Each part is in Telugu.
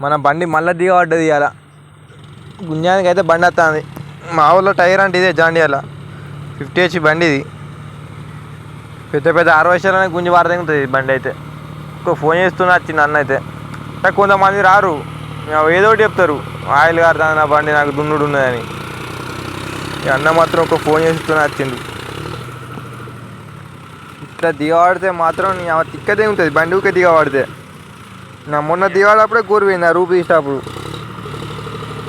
మన బండి మళ్ళీ దిగబడ్డది ఇవాళ గుంజానికి అయితే బండి వస్తుంది మా ఊళ్ళో టైర్ అంటే ఇదే జాండియాల ఫిఫ్టీ హెచ్ బండి ఇది. పెద్ద పెద్ద ఆరవశాలనే గుంజి వారదెంగుతుంది బండి అయితే. ఇంకో ఫోన్ చేస్తున్నా వచ్చింది అన్న అయితే. అంటే కొంతమంది రారు. ఏదో ఒకటి చెప్తారు. ఆయిల్ కారుతుంది నా బండి నాకు దున్నుడు ఉన్నదని. అన్న మాత్రం ఒక ఫోన్ చేస్తున్నా వచ్చిండు. ఇట్లా దిగబడితే మాత్రం నీ ఆ ఉంటుంది. బండి ఊకే దిగబడితే నా మొన్న దిగాడప్పుడే కూరిపోయింది ఆ రూపీ స్టాప్.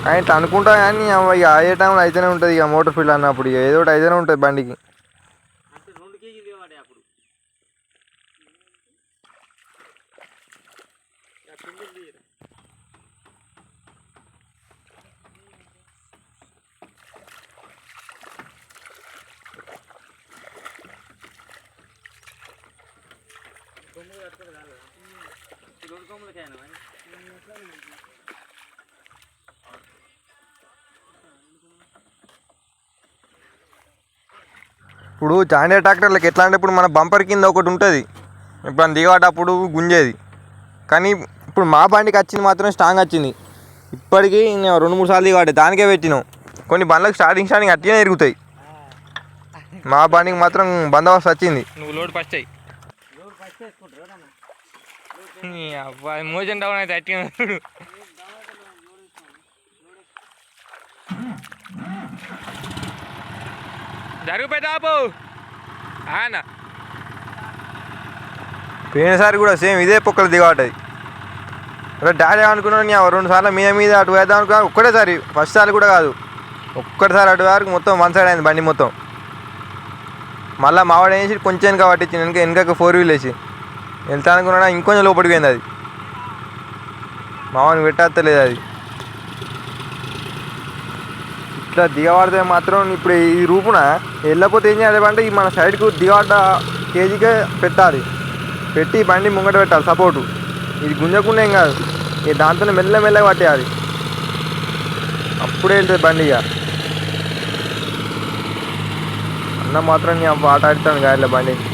ఆయన అనుకుంటా కానీ అవి ఇక అయ్యే టైంలో అయితేనే ఉంటుంది ఇక మోటార్ ఫీల్డ్ అన్నప్పుడు ఇక ఏదో ఒకటి అయితేనే ఉంటుంది బండికి. అంటే రెండు ఇప్పుడు జాండియా ట్రాక్టర్లకు ఎట్లా అంటే ఇప్పుడు మన బంపర్ కింద ఒకటి ఉంటుంది. ఇప్పుడు దిగబడ్డప్పుడు గుంజేది. కానీ ఇప్పుడు మా బండికి వచ్చింది మాత్రం స్ట్రాంగ్ వచ్చింది. ఇప్పటికీ నేను రెండు మూడు సార్లు దిగబడ్డాయి దానికే పెట్టినాం. కొన్ని బండ్లకు స్టార్టింగ్ స్టార్టింగ్ అట్టినే తిరుగుతాయి. మా బండికి మాత్రం బందోబస్తు వచ్చింది. నువ్వు లోడ్ ఫస్ట్ అబ్బాయి మోజన్ డౌన్ అయితే అట్టి జరుగు పెద్దాపు ఆయన పోయినసారి కూడా సేమ్ ఇదే పొక్కలు దిగబడ్డది అరే డాడీ అనుకున్నాను నీ రెండు సార్లు మీద మీద అటు వేద్దాం అనుకున్నాను ఒక్కటేసారి ఫస్ట్ సార్లు కూడా కాదు. ఒక్కటిసారి అటు వరకు మొత్తం వన్ సైడ్ అయింది బండి మొత్తం. మళ్ళీ మావాడు వేసి కొంచెం వెనక వెనక వెనక ఫోర్ వీల్ వేసి వెళ్తా అనుకున్నా ఇంకొంచెం లోపలికి పోయింది అది. మామని పెట్టేస్తలేదు అది. ఇట్లా దిగబడితే మాత్రం ఇప్పుడు ఈ రూపున వెళ్ళకపోతే ఏం చేయాలి అంటే ఈ మన సైడ్కు దిగబడ్డ కేజీకే పెట్టాలి. పెట్టి బండి ముంగట పెట్టాలి సపోర్టు. ఇది గుంజకుండా ఏం కాదు. ఈ దాంతో మెల్ల మెల్లగా పట్టేయాలి. అప్పుడే వెళ్తుంది బండి ఇక అన్న మాత్రం నేను అవ్వ ఆట ఆడుతాను గాడిలో బండిని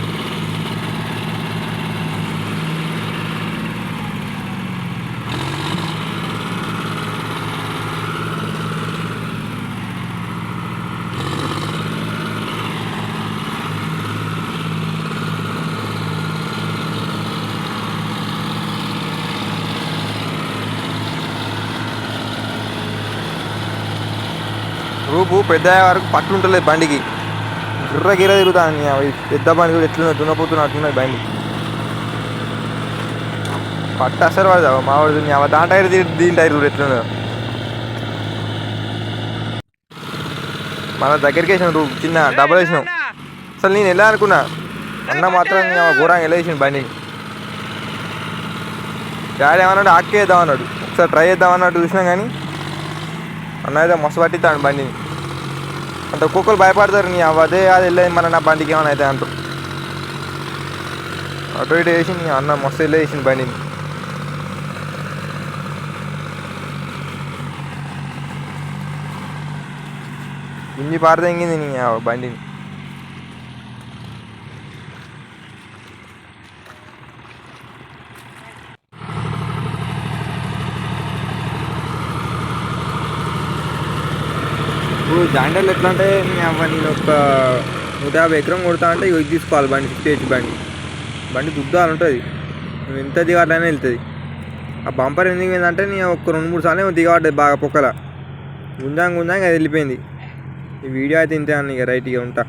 వరకు పెద్ద వరకు పట్టు ఉంటలేదు బండికి. గిర్ర గిర్ర తిరుగుతాను పెద్ద బండి కూడా ఎట్లున్నా దున్నపోతున్నా అట్లున్నది బండి. పట్టు అసలు పడదా మా వాడు నీ దాని టైర్ దీని టైర్ కూడా ఎట్లున్నా మన దగ్గరికి వేసినాం చిన్న డబ్బులు వేసినాం. అసలు నేను ఎలా అనుకున్నా? అన్న మాత్రం నీ ఎలా ఘోరంగా బండి డాడీ ఏమన్నాడు ఆక్కేద్దాం అన్నాడు. ఒకసారి ట్రై చేద్దాం అన్నట్టు చూసినా కానీ అన్న అయితే మస్తు పట్టిస్తాడు బండిని. అంటే ఒక్కొక్కరు భయపడతారు నీ అవ్వ అదే అది వెళ్ళేది మన నా బండికి ఏమైనా అయితే అంటారు అటు ఇటు వేసి నీ అన్న మస్తు వెళ్ళేసింది బండిని గుంజి పారదెంగింది నీ ఆ బండిని ఇప్పుడు జాండల్ ఎట్లా అంటే నీ నేను ఒక నూట యాభై ఎకరం కొడతా అంటే ఇవి తీసుకోవాలి బండి ఫిఫ్టీ హెచ్ బండి. బండి దుద్దాలు ఉంటుంది. నువ్వు ఎంత దిగాట్లనే వెళ్తుంది. ఆ బంపర్ ఎందుకు ఏంటంటే నీ ఒక రెండు మూడు సార్లు దిగబడ్డది బాగా పొక్కల. గుంజాంగ్ గుంజాంగ్ అది వెళ్ళిపోయింది. ఈ వీడియో అయితే ఇంతే అన్న ఇక రైట్ ఇక ఉంటా.